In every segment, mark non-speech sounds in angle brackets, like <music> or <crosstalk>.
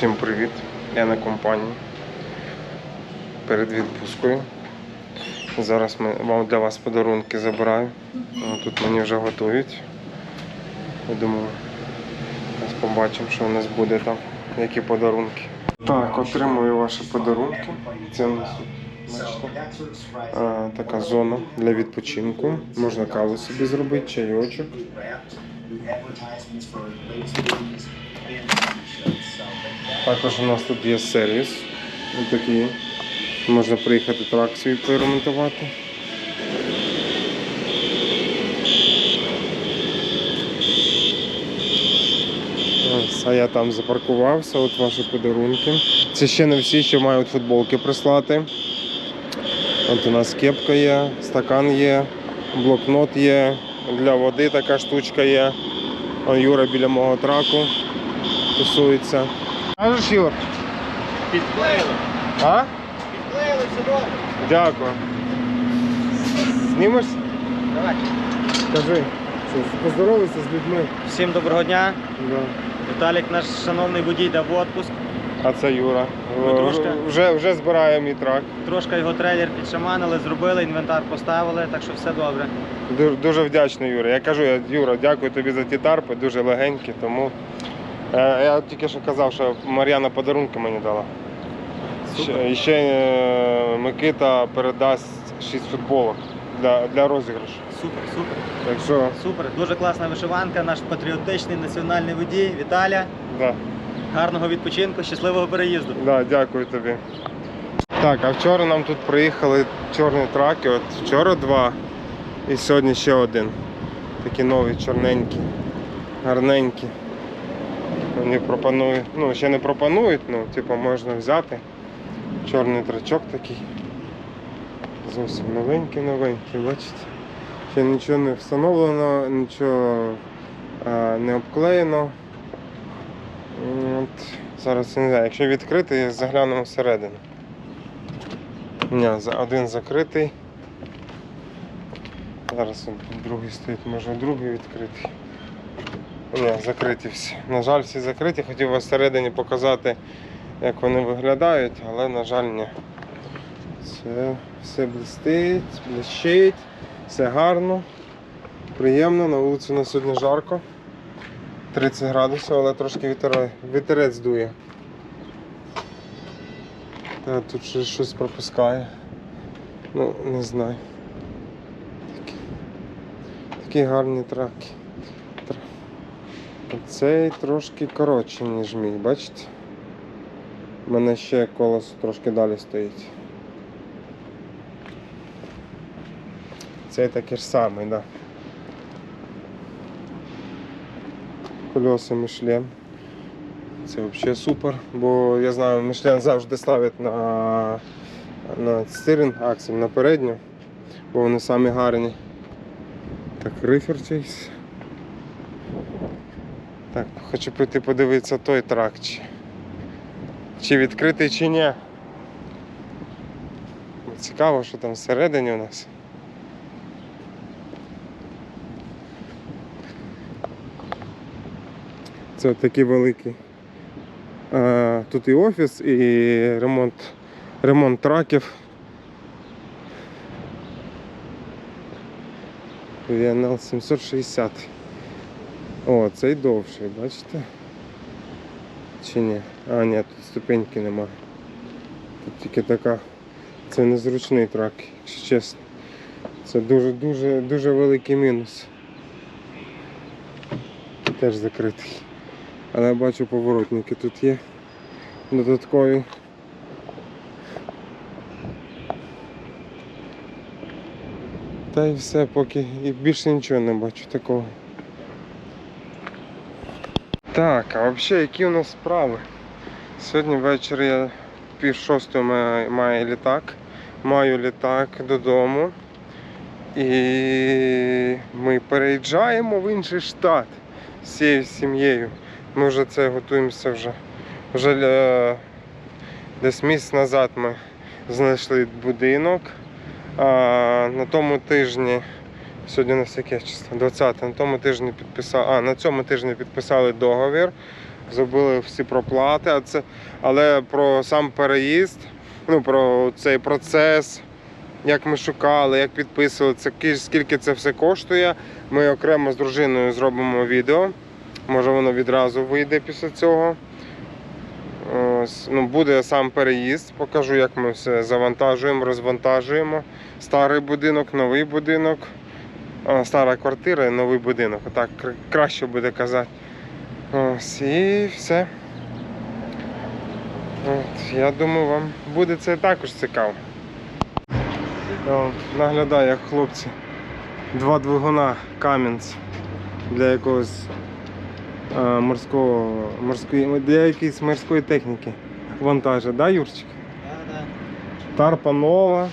Всім привіт! Я на компанії перед відпускою. Зараз ми вам для вас подарунки забираю. Тут мені вже готують. Я думаю, зараз побачимо, що у нас буде там, які подарунки. Так, отримую ваші подарунки. Це у нас бачите, така зона для відпочинку. Можна каву собі зробити, чайочок. Також у нас тут є сервіс. Такий. Можна приїхати трак свій поремонтувати. А я там запаркувався, от ваші подарунки. Це ще не всі, що мають футболки прислати. От у нас кепка є, стакан є, блокнот є, для води така штучка є. Он Юра біля мого траку тусується. Кажеш, Юр? Підклеїли. А? Підклеїли все добре. Дякую. Знімеш? Давай. Кажи. Поздоровайся з людьми. Всім доброго дня. Да. Віталік, наш шановний водій, дав в отпуск. А це Юра. Трошки. Вже, вже збирає мій трак. Трошки його трейлер підшаманили, зробили, інвентар поставили, так що все добре. Дуже, дуже вдячний, Юра. Я кажу, я, Юра, дякую тобі за ті тарпи, дуже легенькі, тому. Е, я тільки що казав, що Мар'яна подарунки мені дала. Супер. Ще, і ще е, Микита передасть 6 футболок для, для розіграшу. Супер, супер, Так що, супер. Дуже класна вишиванка, наш патріотичний національний водій. Віталя. да. Гарного відпочинку, щасливого переїзду. Да, дякую тобі. Так, а вчора нам тут приїхали чорні траки. От вчора два і сьогодні ще один. Такі нові, чорненькі, гарненькі. Вони пропонують, ну ще не пропонують, ну, типу, можна взяти. Чорний трачок такий. Зовсім новенький, новенький, бачите? Ще нічого не встановлено, нічого а, не обклеєно. От, зараз не знаю, якщо відкрити, заглянемо всередину. Ні, один закритий. Зараз другий стоїть, може другий відкритий. Ні, закриті всі. На жаль, всі закриті. Хотів вас всередині показати, як вони виглядають, але, на жаль, ні. Все, все блистить, блищить, все гарно, приємно, на вулиці на сьогодні жарко. 30 градусів, але трошки вітер, вітерець дує. Та тут щось, пропускає. Ну, не знаю. Такі, такі гарні траки. Цей трошки коротший, ніж мій, бачите? У мене ще колесо трошки далі стоїть. Цей такий ж самий, так. Да. Колеса Мішлен. Це взагалі супер, бо я знаю, Мішлен завжди ставить на, на стиринг аксель на передню, бо вони самі гарні. Так, рифер чийсь. Так, хочу піти подивитися той трак, чи, чи відкритий, чи ні. Цікаво, що там всередині у нас. Це такий великий. Е, Тут і офіс, і ремонт, ремонт траків. VNL 760. О, цей довший, бачите? Чи ні? А, ні, тут ступеньки немає. Тут тільки така. Це незручний трак, якщо чесно. Це дуже-дуже дуже великий мінус. Теж закритий. Але я бачу поворотники тут є додаткові. Та і все, поки і більше нічого не бачу такого. Так, а взагалі які у нас справи? Сьогодні ввечері я пів шостої маю, маю літак. Маю літак додому. І ми переїжджаємо в інший штат з цією сім'єю. Ми вже це готуємося вже. Вже е, десь місяць назад ми знайшли будинок. А на тому тижні, сьогодні на яке число? 20 на тому тижні підписали, а на цьому тижні підписали договір. зробили всі проплати, а це, але про сам переїзд, ну про цей процес, як ми шукали, як підписували, це скільки це все коштує. Ми окремо з дружиною зробимо відео. Може воно відразу вийде після цього. Ось, ну, буде сам переїзд, покажу, як ми все завантажуємо, розвантажуємо. Старий будинок, новий будинок, стара квартира новий будинок. Отак краще буде казати. Ось, і все. От, я думаю, вам буде це також цікаво. Наглядаю, як хлопці. Два двигуна Кам'янц для якогось морського, морської, для якоїсь морської техніки вантажа, да, Юрчик? Да, да. Тарпа нова,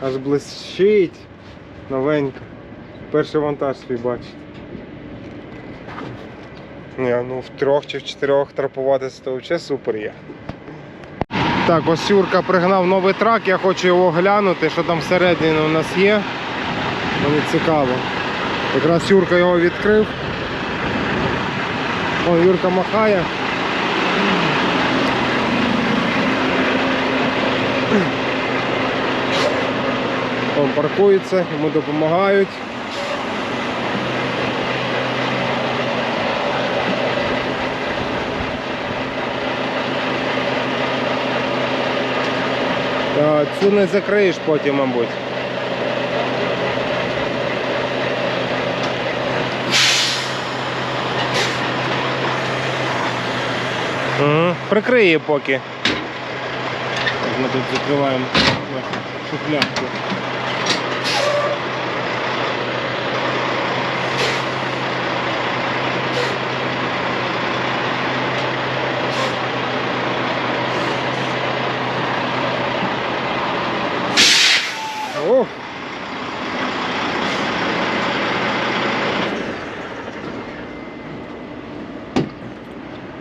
аж блищить, новенька. Перший вантаж свій бачить. Ні, ну в трьох чи в чотирьох трапуватися то взагалі супер є. Так, ось Юрка пригнав новий трак, я хочу його глянути, що там всередині у нас є. Мені цікаво. Якраз Юрка його відкрив. О, Юрка махає. Он паркується, йому допомагають. Цю не закриєш потім, мабуть. Прикрий її поки. Ми тут закриваємо нашу шухлядку. О!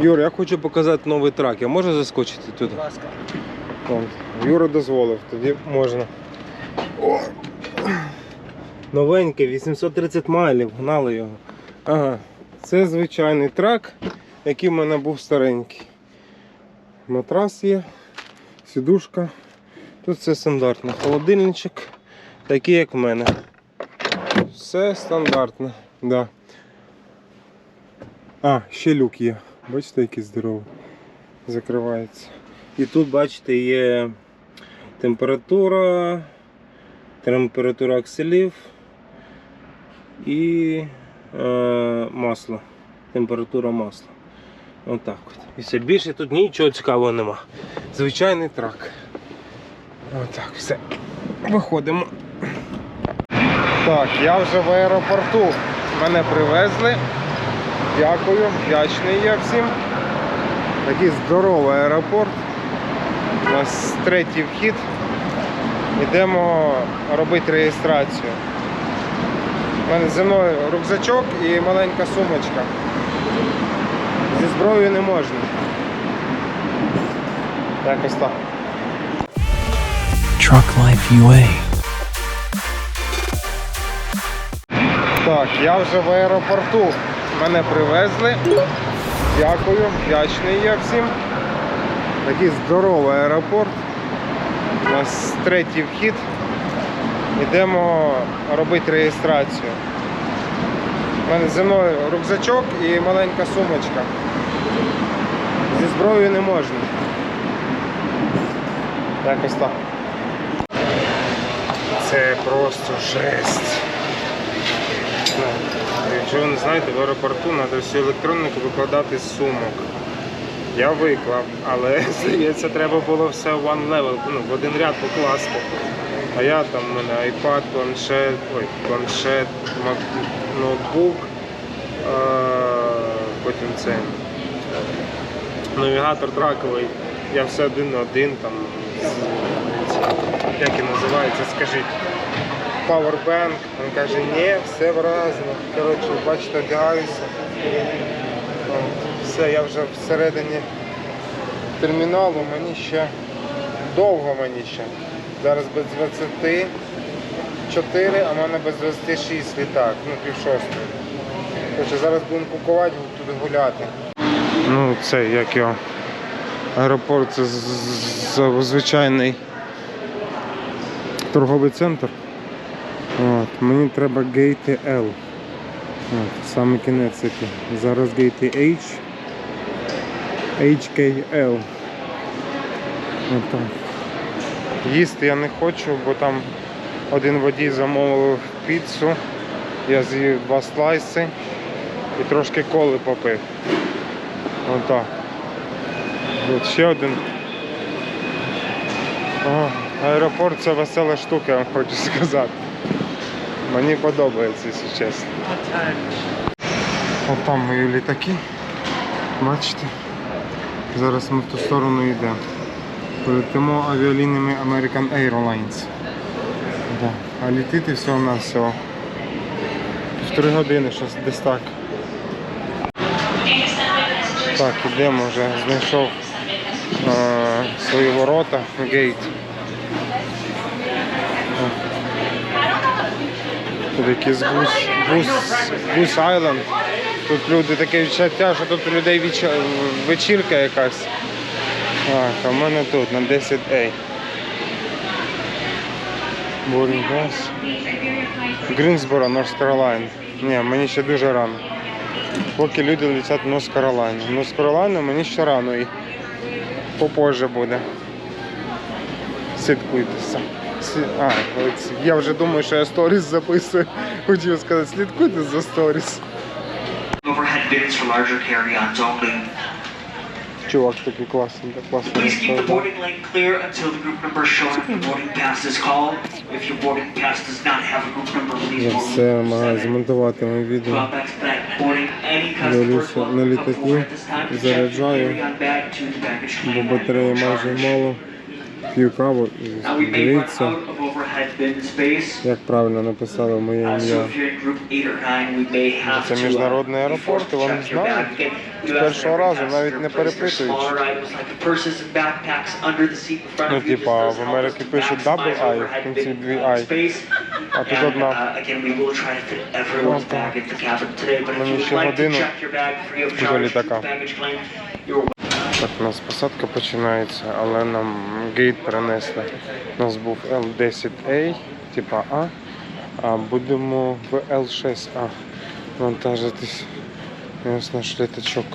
Юр, я хочу показати новий трак. Я можу заскочити туди? Будь ласка. От, Юра дозволив, тоді можна. О! Новенький, 830 майлів, гнали його. Ага, це звичайний трак, який в мене був старенький. Матрас є, сідушка. Тут все стандартно. Холодильничок, такий як в мене. Все стандартно. Да. А, ще люк є. Бачите, який здоровий. Закривається. І тут, бачите, є температура, температура акселів і е, масло. Температура масла. Отак от. І все більше тут нічого цікавого нема. Звичайний трак. Отак, все. Виходимо. Так, я вже в аеропорту. Мене привезли. Дякую, вдячний я всім. Такий здоровий аеропорт. У нас третій вхід. Йдемо робити реєстрацію. У мене зі мною рюкзачок і маленька сумочка. Зі зброєю не можна. Якось так. Truck Life UA. Так, я вже в аеропорту. Мене привезли. Дякую, вдячний я всім. Такий здоровий аеропорт. У нас третій вхід. Йдемо робити реєстрацію. У мене зі мною рюкзачок і маленька сумочка. Зі зброєю не можна. Якось так. Це просто жесть. Якщо ви не знаєте, в аеропорту треба всю електроніку викладати з сумок. Я виклав, але <laughs> здається, треба було все в one level, ну, в один ряд покласти. А я там у мене iPad, планшет, ой, планшет, ноутбук, е, потім це навігатор траковий. Я все один на один там. Як і називається, скажіть. Powerbank. Він каже, ні, все вразно. Коротше, бачите, одягаюся. Все, я вже всередині терміналу, мені ще довго мені ще. Зараз без 24, а в мене без 26 літак, ну пів шостої. Зараз будемо кукувати, туди гуляти. Ну, це як його. Аеропорт це звичайний торговий центр. От, мені треба гейти L. От, саме кінець. Зараз гейти H. HKL. Їсти я не хочу, бо там один водій замовив піцу. Я з'їв два слайси і трошки коли попив. Отак. От ще один. О, аеропорт це весела штука, я вам хочу сказати. Мені подобається, якщо чесно. От там мої літаки. Бачите? Зараз ми в ту сторону йдемо. Полетимо авіалініями American Airlines. А літити всього на всього. Півтори години, щось десь так. Так, ідемо вже, знайшов е, свої ворота, гейт. Тут якийсь гус, гус, гус Айленд. Тут люди таке відчуття, що тут у людей веч- вечірка якась. Так, а в мене тут на 10A. Boarding Pass. Грінсборо, Норс Каролайн. Ні, мені ще дуже рано. Поки люди летять в Норс Каролайну. В Норс Каролайну мені ще рано і попозже буде. Слідкуйтеся. А, я вже думаю, що я сторіс записую. Хотів сказати, слідкуйте за сторіс. Чувак такий класний, так класно Please keep the boarding lane clear until the group number shown on the boarding pass is called. If your boarding pass does not have a group number, please Я все with змонтувати моє відео. Дивлюся на your заряджаю, бо батареї майже мало. П'ю каву і дивіться, як правильно написали моє Uh, ім'я. if you're in group 8 or 9, we may have Це uh, міжнародний аеропорт, і вони знають. З першого разу навіть не перепитують. Ну, типа, в Америці пишуть double I, в кінці дві I. А тут одна. uh, Мені ще годину до літака. Так, у нас посадка починається, але нам гейт перенесли. У нас був L10A, типа А, а будемо в L6А вантажитись. І ось наш літачок.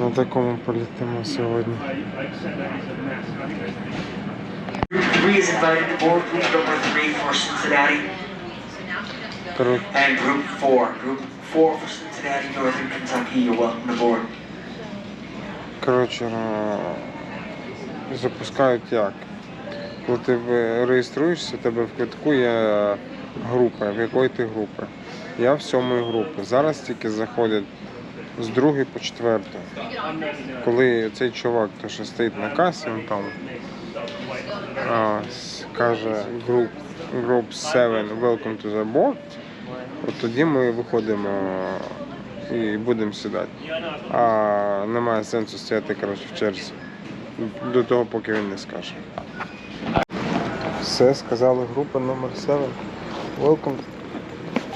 На такому політимо сьогодні. 3 is invited to board group number 3 for Cincinnati. And group 4. Group 4 for Cincinnati, Northern Kentucky, you're welcome to board. Коротше, е, запускають як? Коли ти реєструєшся, тебе в квитку є група, в якої ти групи. Я в сьомої групи. Зараз тільки заходять з другої по четверту. Коли цей чувак, то що стоїть на касі, він там каже group, group 7, welcome to the board, от тоді ми виходимо і будемо сідати. А немає сенсу стояти коротше, в черзі. До того, поки він не скаже. Все, сказали група номер 7. Welcome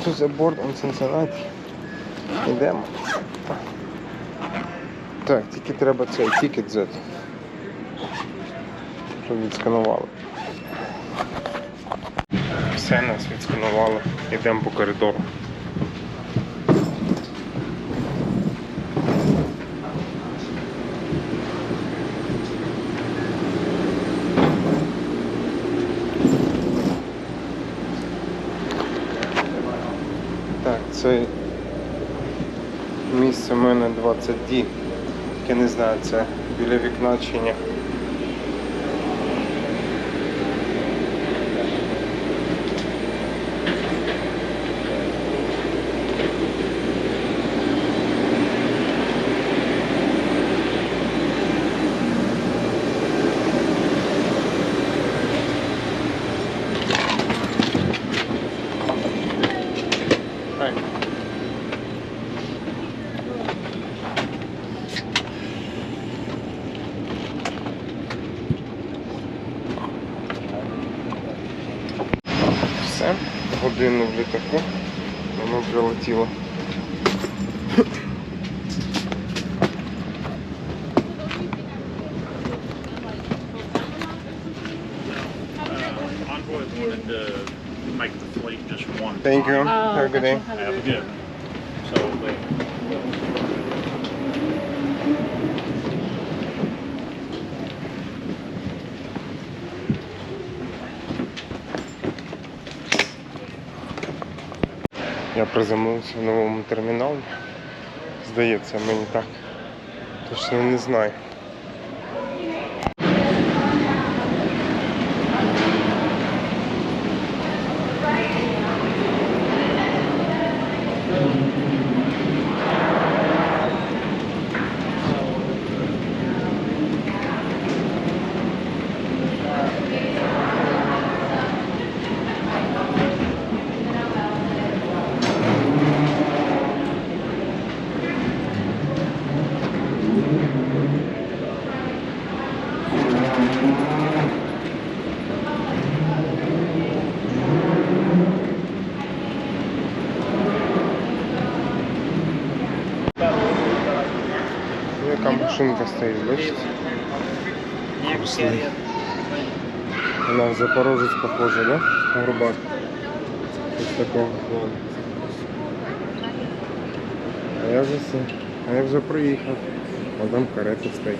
to the board on Cincinnati. Йдемо. Так, тільки треба цей тікет взяти. Щоб відсканували. Все нас відсканували. Йдемо по коридору. Так, це місце в мене 20D. Я не знаю, це біля вікна чи ні. wanted to make the fleet just one. Thank you. Oh, Have a good day. gotcha. Have a good. So they, Я приземлився в новому терміналі. Здається, мені так. Точно не знаю. Яка машинка стоїть, бачите? Вкусний. Вона в Запорожець похожа, да? Грубак. Ось такого. А я вже все. А я вже приїхав. А там карета стоїть.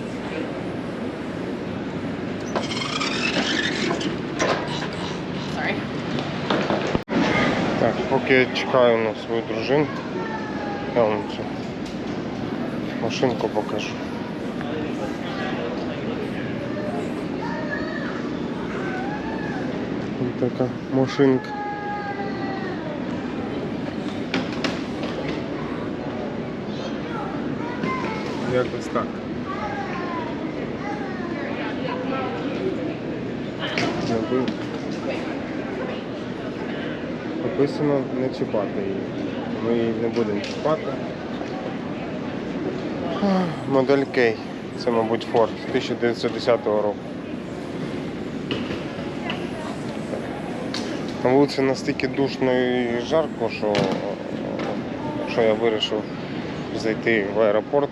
Так, поки я чекаю на свою дружину, я вам цю машинку покажу. Ось така машинка. Якось так. Забив. Написано не чіпати її. Ми її не будемо чіпати. Модель K. Це, мабуть, Ford 1910 року. На вулиці настільки душно і жарко, що, що я вирішив зайти в аеропорт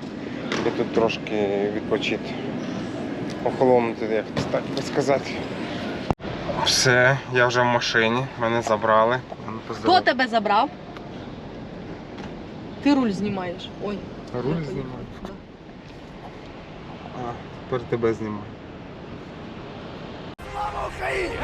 і тут трошки відпочити. Охолонути, як так би сказати. Все, я вже в машині, мене забрали. Хто тебе забрав? Ти руль знімаєш. Ой. Руль знімаю. Тепер тебе знімаю. Слава Україні!